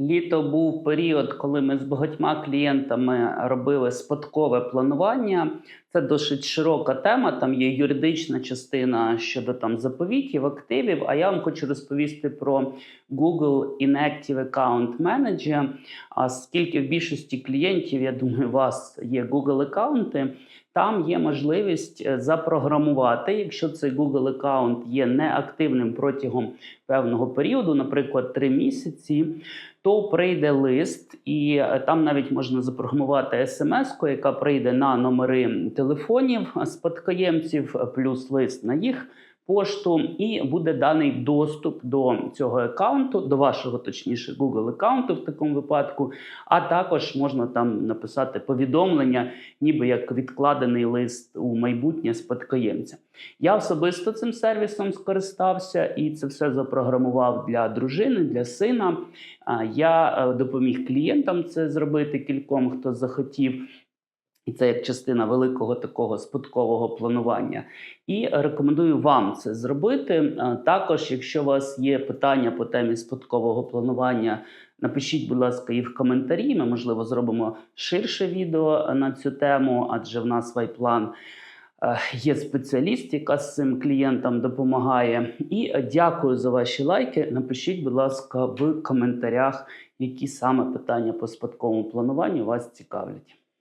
Літо був період, коли ми з багатьма клієнтами робили спадкове планування. Це досить широка тема. Там є юридична частина щодо там заповітів, активів. А я вам хочу розповісти про Google Inactive Account Manager. А оскільки в більшості клієнтів, я думаю, у вас є Google аккаунти. Там є можливість е, запрограмувати, якщо цей Google аккаунт є неактивним протягом певного періоду, наприклад, 3 місяці, то прийде лист, і е, там навіть можна запрограмувати смс, яка прийде на номери телефонів е, спадкоємців, е, плюс лист на їх. Пошту і буде даний доступ до цього аккаунту, до вашого, точніше, Google аккаунту в такому випадку. А також можна там написати повідомлення, ніби як відкладений лист у майбутнє спадкоємця. Я особисто цим сервісом скористався і це все запрограмував для дружини, для сина. Я е, допоміг клієнтам це зробити кільком, хто захотів. І це як частина великого такого спадкового планування. І рекомендую вам це зробити. Також, якщо у вас є питання по темі спадкового планування, напишіть, будь ласка, і в коментарі. Ми, можливо, зробимо ширше відео на цю тему, адже в нас Вайплан е, є спеціаліст, яка з цим клієнтам допомагає. І дякую за ваші лайки. Напишіть, будь ласка, в коментарях, які саме питання по спадковому плануванню вас цікавлять.